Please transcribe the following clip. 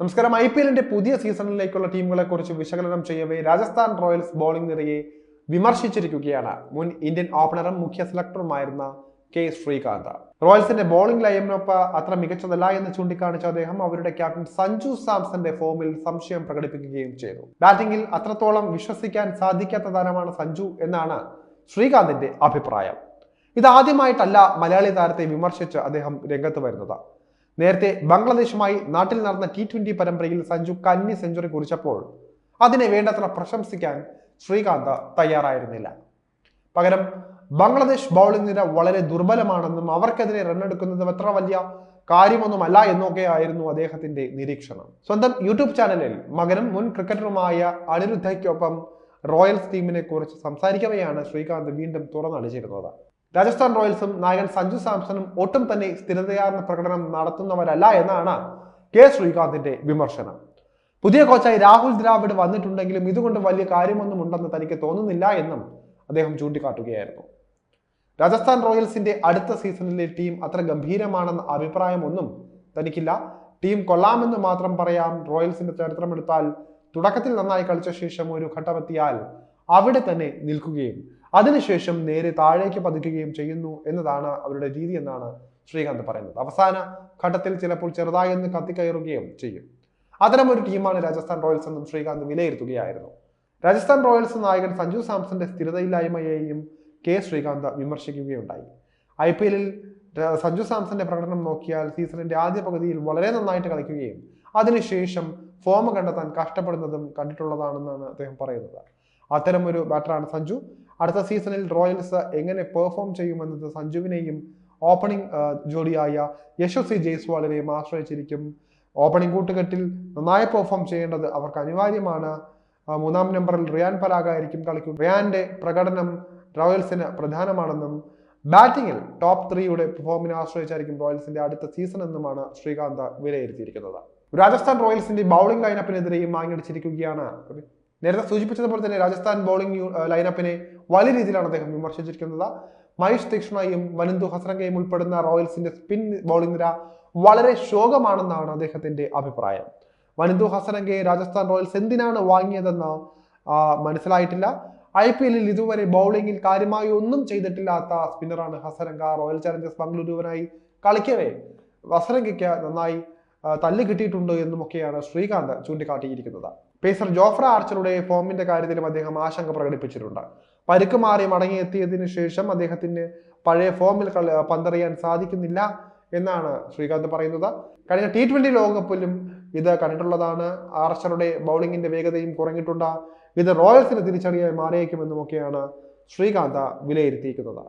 നമസ്കാരം. I P എല്ലിന്റെ പുതിയ സീസണിലേക്കുള്ള ടീമുകളെ കുറിച്ച് വിശകലനം ചെയ്യവേ രാജസ്ഥാൻ റോയൽസ് ബോളിംഗ് നിരയെ വിമർശിച്ചിരിക്കുകയാണ്. മുൻ ഇന്ത്യൻ ഓപ്പണറും മുഖ്യ സെലക്ടറുമായിരുന്ന കെ ശ്രീകാന്ത്. റോയൽസിന്റെ ബോളിംഗ് ലൈനപ്പ് അത്ര മികച്ചതല്ല എന്ന് ചൂണ്ടിക്കാണിച്ച അദ്ദേഹം അവരുടെ ക്യാപ്റ്റൻ സഞ്ജു സാംസന്റെ ഫോമിൽ സംശയം പ്രകടിപ്പിക്കുകയും ചെയ്തു. ബാറ്റിംഗിൽ അത്രത്തോളം വിശ്വസിക്കാൻ സാധിക്കാത്ത താരമാണ് സഞ്ജു എന്നാണ് ശ്രീകാന്തിന്റെ അഭിപ്രായം. ഇതാദ്യമായിട്ടല്ല മലയാളി താരത്തെ വിമർശിച്ച് അദ്ദേഹം രംഗത്ത് വരുന്നത്. നേരത്തെ ബംഗ്ലാദേശുമായി നാട്ടിൽ നടന്ന ടി ട്വന്റി പരമ്പരയിൽ സഞ്ജു കന്നി സെഞ്ചുറി കുറിച്ചപ്പോൾ അതിനെ വേണ്ടത്ര പ്രശംസിക്കാൻ ശ്രീകാന്ത് തയ്യാറായിരുന്നില്ല. പകരം ബംഗ്ലാദേശ് ബൗളിംഗ് നിര വളരെ ദുർബലമാണെന്നും അവർക്കെതിരെ റണ്ണെടുക്കുന്നത് എത്ര വലിയ കാര്യമൊന്നുമല്ല എന്നൊക്കെ ആയിരുന്നു അദ്ദേഹത്തിന്റെ നിരീക്ഷണം. സ്വന്തം യൂട്യൂബ് ചാനലിൽ മകനും മുൻ ക്രിക്കറ്ററുമായ അനിരുദ്ധയ്ക്കൊപ്പം റോയൽസ് ടീമിനെ കുറിച്ച് സംസാരിക്കവെയാണ് ശ്രീകാന്ത് വീണ്ടും തുറന്നടിച്ചിരുന്നത്. രാജസ്ഥാൻ റോയൽസും നായകൻ സഞ്ജു സാംസണും ഒട്ടും തന്നെ സ്ഥിരതയാർന്ന പ്രകടനം നടത്തുന്നവരല്ല എന്നാണ് കെ ശ്രീകാന്തിന്റെ വിമർശനം. പുതിയ കോച്ചായി രാഹുൽ ദ്രാവിഡ് വന്നിട്ടുണ്ടെങ്കിലും ഇതുകൊണ്ട് വലിയ കാര്യമൊന്നും ഉണ്ടെന്ന് തനിക്ക് തോന്നുന്നില്ല എന്നും അദ്ദേഹം ചൂണ്ടിക്കാട്ടുകയായിരുന്നു. രാജസ്ഥാൻ റോയൽസിന്റെ അടുത്ത സീസണിലെ ടീം അത്ര ഗംഭീരമാണെന്ന അഭിപ്രായമൊന്നും തനിക്കില്ല. ടീം കൊള്ളാമെന്ന് മാത്രം പറയാം റോയൽസിന്റെ ചരിത്രമെടുത്താൽ തുടക്കത്തിൽ നന്നായി കളിച്ച ശേഷം ഒരു ഘട്ടമെത്തിയാൽ അവിടെ തന്നെ നിൽക്കുകയും അതിനുശേഷം നേരെ താഴേക്ക് പതിക്കുകയും ചെയ്യുന്നു എന്നതാണ് അവരുടെ രീതി എന്നാണ് ശ്രീകാന്ത് പറയുന്നത്. അവസാന ഘട്ടത്തിൽ ചിലപ്പോൾ ചെറുതായി ഒന്ന് കത്തിക്കയറുകയും ചെയ്യും. അത്തരമൊരു ടീമാണ് രാജസ്ഥാൻ റോയൽസ് എന്നും ശ്രീകാന്ത് വിലയിരുത്തുകയായിരുന്നു. രാജസ്ഥാൻ റോയൽസ് നായകൻ സഞ്ജു സാംസന്റെ സ്ഥിരതയില്ലായ്മയെയും കെ ശ്രീകാന്ത് വിമർശിക്കുകയുണ്ടായി. ഐ പി എല്ലിൽ സഞ്ജു സാംസന്റെ പ്രകടനം നോക്കിയാൽ സീസണിന്റെ ആദ്യ പകുതിയിൽ വളരെ നന്നായിട്ട് കളിക്കുകയും അതിനുശേഷം ഫോം കണ്ടെത്താൻ കഷ്ടപ്പെടുന്നതും കണ്ടിട്ടുള്ളതാണെന്നാണ് അദ്ദേഹം പറയുന്നത്. അത്തരം ഒരു ബാറ്ററാണ് സഞ്ജു. അടുത്ത സീസണിൽ റോയൽസ് എങ്ങനെ പെർഫോം ചെയ്യുമെന്നത് സഞ്ജുവിനെയും ഓപ്പണിംഗ് ജോഡിയായ യശസ്വി ജയ്സ്വാളിനെയും ആശ്രയിച്ചിരിക്കും. ഓപ്പണിംഗ് കൂട്ടുകെട്ടിൽ നന്നായി പെർഫോം ചെയ്യേണ്ടത് അവർക്ക് അനിവാര്യമാണ്. മൂന്നാം നമ്പറിൽ റിയാൻ പരാഗായിരിക്കും കളിക്കും. റിയാന്റെ പ്രകടനം റോയൽസിന് പ്രധാനമാണെന്നും ബാറ്റിംഗിൽ ടോപ്പ് ത്രീയുടെ പെർഫോമിനെ ആശ്രയിച്ചായിരിക്കും റോയൽസിന്റെ അടുത്ത സീസൺ എന്നുമാണ് ശ്രീകാന്ത് വിലയിരുത്തിയിരിക്കുന്നത്. രാജസ്ഥാൻ റോയൽസിന്റെ ബൗളിംഗ് ലൈനപ്പിനെതിരെയും മാങ്ങിയടിച്ചിരിക്കുകയാണ് നേരത്തെ സൂചിപ്പിച്ചതുപോലെ തന്നെ രാജസ്ഥാൻ ബൗളിംഗ് ലൈനപ്പിനെ വലിയ രീതിയിലാണ് അദ്ദേഹം വിമർശിച്ചിരിക്കുന്നത്. മഹേഷ് തീക്ഷ്ണയും വനന്തു ഹസ്രംഗയും ഉൾപ്പെടുന്ന റോയൽസിന്റെ സ്പിൻ ബൗളിംഗ് നിര വളരെ ശോകമാണെന്നാണ് അദ്ദേഹത്തിന്റെ അഭിപ്രായം. വനന്തു ഹസരംഗയെ രാജസ്ഥാൻ റോയൽസ് എന്തിനാണ് വാങ്ങിയതെന്ന് മനസ്സിലായിട്ടില്ല. ഐ പി എല്ലിൽ ഇതുവരെ ബൗളിംഗിൽ കാര്യമായി ഒന്നും ചെയ്തിട്ടില്ലാത്ത സ്പിന്നറാണ് ഹസരംഗ. Royal Challengers ബംഗളൂരുവിനായി കളിക്കവേ. ഹസരംഗയ്ക്ക് നന്നായി തല്ല് കിട്ടിയിട്ടുണ്ട് എന്നുമൊക്കെയാണ് ശ്രീകാന്ത് ചൂണ്ടിക്കാട്ടിയിരിക്കുന്നത്. പേസർ ജോഫ്ര ആർച്ചറുടെ ഫോമിന്റെ കാര്യത്തിലും അദ്ദേഹം ആശങ്ക പ്രകടിപ്പിച്ചിട്ടുണ്ട്. പരുക്ക് മാറി മടങ്ങിയെത്തിയതിനു ശേഷം അദ്ദേഹത്തിന് പഴയ ഫോമിൽ പന്തറിയാൻ സാധിക്കുന്നില്ല എന്നാണ് ശ്രീകാന്ത് പറയുന്നത്. കഴിഞ്ഞ ടി ട്വന്റി ലോകകപ്പിലും ഇത് കണ്ടിട്ടുള്ളതാണ്. ആർച്ചറുടെ ബൗളിങ്ങിന്റെ വേഗതയും കുറഞ്ഞിട്ടുണ്ട്. ഇത് റോയൽസിന് തിരിച്ചറിയാൻ മാറിയേക്കുമെന്നുമൊക്കെയാണ് ശ്രീകാന്ത് വിലയിരുത്തിയിരിക്കുന്നത്.